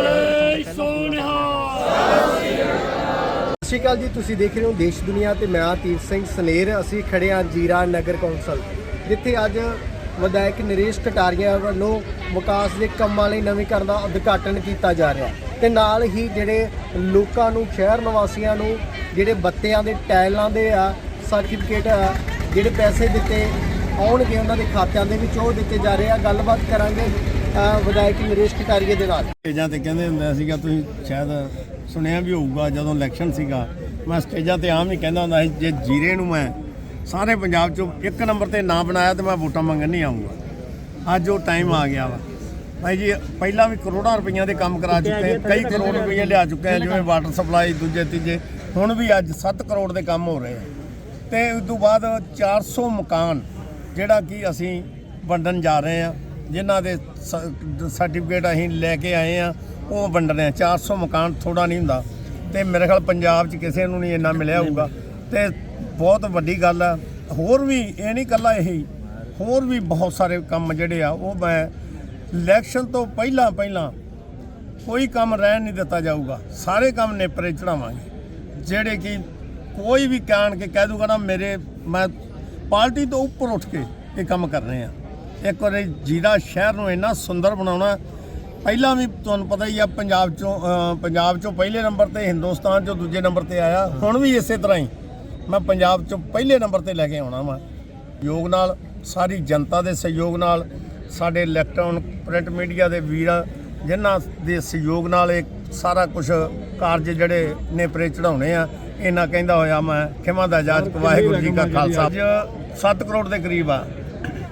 ਸਤਿ ਸ਼੍ਰੀ ਅਕਾਲ ਜੀ, ਤੁਸੀਂ ਦੇਖ ਰਹੇ ਹੋ ਦੇਸ਼ ਦੁਨੀਆ ਤੇ ਮੈਂ ਹਾਂ ਤੀਰ ਸਿੰਘ ਸਨੇਰ। ਅਸੀਂ ਖੜੇ ਹਾਂ ਜੀਰਾ ਨਗਰ ਕੌਂਸਲ, ਜਿੱਥੇ ਅੱਜ ਵਿਧਾਇਕ ਨਰੇਸ਼ ਕਟਾਰੀਆ ਵੱਲੋਂ ਵਿਕਾਸ ਦੇ ਕੰਮਾਂ ਲਈ ਨਵੀਕਰਨ ਦਾ ਉਦਘਾਟਨ ਕੀਤਾ ਜਾ ਰਿਹਾ ਤੇ ਨਾਲ ਹੀ ਜਿਹੜੇ ਲੋਕਾਂ ਨੂੰ, ਸ਼ਹਿਰ ਨਿਵਾਸੀਆਂ ਨੂੰ, ਜਿਹੜੇ ਬੱਤਿਆਂ ਦੇ ਟਾਇਲਾਂ ਦੇ ਆ ਸਰਟੀਫਿਕੇਟ ਆ, ਜਿਹੜੇ ਪੈਸੇ ਦਿੱਤੇ ਆਉਣਗੇ ਉਹਨਾਂ ਦੇ ਖਾਤਿਆਂ ਦੇ ਵਿੱਚ ਉਹ ਦਿੱਤੇ ਜਾ ਰਹੇ ਆ। ਗੱਲਬਾਤ ਕਰਾਂਗੇ ਵਿਧਾਇਕ ਨਰੇਸ਼ ਕਟਾਰੀਆ ਦੇ ਨਾਲ। ਸਟੇਜਾਂ ਤੇ ਕਹਿੰਦੇ ਹੁੰਦਾ ਸੀਗਾ, ਤੁਸੀਂ ਸ਼ਾਇਦ ਸੁਣਿਆ ਵੀ ਹੋਊਗਾ ਜਦੋਂ ਇਲੈਕਸ਼ਨ ਸੀਗਾ। ਮੈਂ ਸਟੇਜਾਂ ਤੇ ਆਮ ਹੀ ਕਹਿੰਦਾ ਹੁੰਦਾ ਸੀ, ਜੇ ਜੀਰੇ ਨੂੰ ਮੈਂ ਸਾਰੇ ਪੰਜਾਬ ਚੋਂ ਇੱਕ ਨੰਬਰ ਤੇ ਨਾ ਬਣਾਇਆ ਤੇ ਮੈਂ ਵੋਟਾਂ ਮੰਗਣ ਨਹੀਂ ਆਊਂਗਾ। ਅੱਜ ਉਹ ਟਾਈਮ ਆ ਗਿਆ ਵਾ। ਭਾਈ ਜੀ, ਪਹਿਲਾਂ ਵੀ ਕਰੋੜਾਂ ਰੁਪਈਆਂ ਦੇ ਕੰਮ ਕਰਾ ਚੁੱਕੇ, ਕਈ ਕਰੋੜ ਰੁਪਈਏ ਲਿਆ ਚੁੱਕੇ ਹਾਂ ਜਿਵੇਂ ਵਾਟਰ ਸਪਲਾਈ ਦੂਜੇ, ਤੀਜੇ, ਹੁਣ ਵੀ ਅੱਜ 7 ਕਰੋੜ ਦੇ ਕੰਮ ਹੋ ਰਹੇ ਆ। ਤੇ ਉਸ ਤੋਂ ਬਾਅਦ 400 ਮਕਾਨ, ਜਿਹੜਾ ਕਿ ਅਸੀਂ ਵੰਡਣ ਜਾ ਰਹੇ ਆ। ਜਿਨ੍ਹਾਂ ਦੇ ਸਰਟੀਫਿਕੇਟ ਅਸੀਂ ਲੈ ਕੇ ਆਏ ਆ ਉਹ ਵੰਡ ਰਹੇ ਆ 400 ਮਕਾਨ ਥੋੜਾ ਨਹੀਂ ਹੁੰਦਾ। ਤੇ ਮੇਰੇ ਖਿਆਲ ਪੰਜਾਬ 'ਚ ਕਿਸੇ ਨੂੰ ਨਹੀਂ ਇੰਨਾ ਮਿਲਿਆ ਹੋਊਗਾ। ਤੇ ਬਹੁਤ ਵੱਡੀ ਗੱਲ ਆ। ਹੋਰ ਵੀ ਇਹ ਨਹੀਂ ਕੱਲਾ ਇਹੀ ਹੋਰ ਵੀ ਬਹੁਤ ਸਾਰੇ ਕੰਮ ਜਿਹੜੇ ਆ ਉਹ ਮੈਂ ਇਲੈਕਸ਼ਨ ਤੋਂ ਪਹਿਲਾਂ ਪਹਿਲਾਂ ਕੋਈ ਕੰਮ ਰਹਿਣ ਨਹੀਂ ਦਿੱਤਾ ਜਾਊਗਾ। ਸਾਰੇ ਕੰਮ ਨੇਪਰੇ ਚੜਾਵਾਂਗੇ। ਜਿਹੜੇ ਕਿ ਕੋਈ ਵੀ ਕਾਣ ਕੇ ਕਹਿ ਦੂਗਾ ਨਾ ਮੇਰੇ ਮੈਂ ਪਾਰਟੀ ਤੋਂ ਉੱਪਰ ਉੱਠ ਕੇ ਇਹ ਕੰਮ ਕਰ ਰਹੇ। ਆ ਇੱਕ ਵਾਰੀ ਜੀਰਾ ਸ਼ਹਿਰ ਨੂੰ ਇੰਨਾ ਸੁੰਦਰ ਬਣਾਉਣਾ ਪਹਿਲਾਂ ਵੀ ਤੁਹਾਨੂੰ ਪਤਾ ਹੀ ਆ ਪੰਜਾਬ ਚੋਂ ਪੰਜਾਬ ਚੋਂ ਪਹਿਲੇ ਨੰਬਰ ਤੇ ਹਿੰਦੁਸਤਾਨ ਚੋਂ ਦੂਜੇ ਨੰਬਰ ਤੇ ਆਇਆ ਹੁਣ ਵੀ ਇਸੇ ਤਰ੍ਹਾਂ ਹੀ। ਮੈਂ ਪੰਜਾਬ ਚੋਂ ਪਹਿਲੇ ਨੰਬਰ ਤੇ ਲੈ ਕੇ ਆਉਣਾ ਵਾ। ਯੋਗ ਨਾਲ ਸਾਰੀ ਜਨਤਾ ਦੇ ਸਹਿਯੋਗ ਨਾਲ ਸਾਡੇ ਇਲੈਕਟ੍ਰੋਨ ਪ੍ਰਿੰਟ ਮੀਡੀਆ ਦੇ ਵੀਰ ਜਿਨ੍ਹਾਂ ਦੇ ਸਹਿਯੋਗ ਨਾਲ ਇਹ ਸਾਰਾ ਕੁਝ ਕਾਰਜ ਜਿਹੜੇ ਨੇਪਰੇ ਚੜਾਉਣੇ ਆ ਇਹਨਾਂ ਕਹਿੰਦਾ ਹੋਇਆ ਮੈਂ ਖਿਮਾ ਦਾ ਜਾਜ ਵਾਹਿਗੁਰੂ ਜੀ ਕਾ ਖਾਲਸਾ। ਅੱਜ 7 ਕਰੋੜ ਦੇ ਕਰੀਬ ਆ।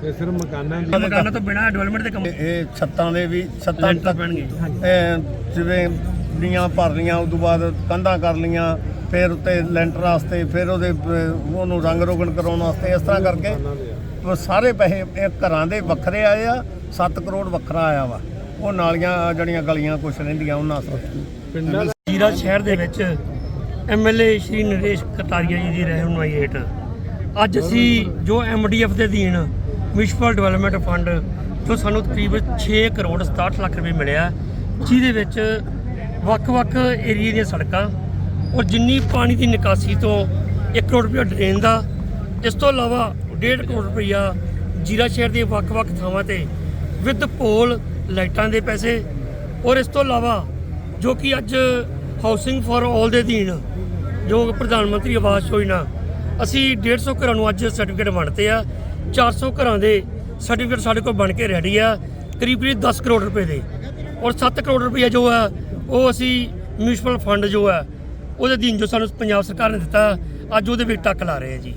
ਇਹ ਸਿਰਫ ਮਕਾਨਾਂ ਦੀ ਮਕਾਨਾਂ ਤੋਂ ਬਿਨਾ ਡਿਵੈਲਪਮੈਂਟ ਦੇ ਕੰਮ ਇਹ- ਛੱਤਾਂ ਦੇ ਵੀ ਛੱਤਾਂ ਤੱਕ ਪੈਣਗੇ। ਇਹ ਜਿਵੇਂ ਲੀਆਂ ਭਰ ਲੀਆਂ ਉਸ ਤੋਂ ਬਾਅਦ ਕੰਧਾਂ ਕਰ ਲੀਆਂ ਫਿਰ ਉੱਤੇ ਲੈਂਟਰ ਵਾਸਤੇ ਫਿਰ ਉਹਦੇ ਉਹਨੂੰ ਰੰਗ ਰੋਗਨ ਕਰਾਉਣ ਵਾਸਤੇ ਇਸ ਤਰ੍ਹਾਂ ਕਰਕੇ ਸਾਰੇ ਪੈਸੇ ਇਹ ਘਰਾਂ ਦੇ ਵੱਖਰੇ ਆਏ ਆ 7 ਕਰੋੜ ਵੱਖਰਾ ਆਇਆ ਵਾ। ਉਹ ਨਾਲੀਆਂ ਜਿਹੜੀਆਂ ਗਲੀਆਂ ਕੁਛ ਰਹਿੰਦੀਆਂ ਉਹਨਾਂ ਪਿੰਡਾਂ ਜੀਰਾ ਸ਼ਹਿਰ ਦੇ ਵਿੱਚ ਐਮਐਲਏ ਸ਼੍ਰੀ ਨਰੇਸ਼ ਕਟਾਰੀਆ ਜੀ ਦੀ ਰਹਿਨੁਮਾਈ ਹੇਠ। ਅੱਜ ਅਸੀਂ ਜੋ ਐਮਡੀਐਫ ਦੇ ਅਧੀਨ ਮਿਊਨਿਸਪਲ ਡਿਵੈਲਪਮੈਂਟ ਫੰਡ ਜੋ ਸਾਨੂੰ ਤਕਰੀਬਨ 6 ਕਰੋੜ 67 ਲੱਖ ਰੁਪਏ ਮਿਲਿਆ, ਜਿਹਦੇ ਵਿੱਚ ਵੱਖ-ਵੱਖ ਏਰੀਏ ਦੀਆਂ ਸੜਕਾਂ ਔਰ ਜਿੰਨੀ ਪਾਣੀ ਦੀ ਨਿਕਾਸੀ ਤੋਂ 1 ਕਰੋੜ ਰੁਪਏ ਡਰੇਨ ਦਾ, ਇਸ ਤੋਂ ਇਲਾਵਾ 1.5 ਕਰੋੜ ਰੁਪਈਆ ਜੀਰਾ ਸ਼ਹਿਰ ਦੇ ਵੱਖ-ਵੱਖ ਥਾਵਾਂ ਤੇ ਵਿਦ ਪੋਲ ਲਾਈਟਾਂ ਦੇ ਪੈਸੇ ਔਰ ਇਸ ਤੋਂ ਇਲਾਵਾ ਜੋ ਕਿ ਅੱਜ ਹਾਊਸਿੰਗ ਫਾਰ ਆਲ ਦੇ ਅਧੀਨ ਜੋ ਪ੍ਰਧਾਨ ਮੰਤਰੀ ਆਵਾਸ ਯੋਜਨਾ, ਅਸੀਂ 150 ਘਰਾਂ ਨੂੰ ਅੱਜ ਸਰਟੀਫਿਕੇਟ ਵੰਡਤੇ ਆ। 400 ਘਰਾਂ ਦੇ ਸਰਟੀਫਿਕੇਟ ਸਾਡੇ ਕੋਲ ਬਣ ਕੇ ਰੈਡੀ ਆ, ਕਰੀਬ ਕਰੀਬ 10 ਕਰੋੜ ਰੁਪਏ ਦੇ। ਔਰ 7 ਕਰੋੜ ਰੁਪਏ ਜੋ ਹੈ ਉਹ ਅਸੀਂ ਮਿਊਨਿਸਪਲ ਫੰਡ ਜੋ ਹੈ ਉਹਦੇ ਅਧੀਨ ਜੋ ਸਾਨੂੰ ਪੰਜਾਬ ਸਰਕਾਰ ਨੇ ਦਿੱਤਾ, ਅੱਜ ਉਹਦੇ ਵਿੱਚ ਟੱਕ ਲਾ ਰਹੇ ਆ ਜੀ।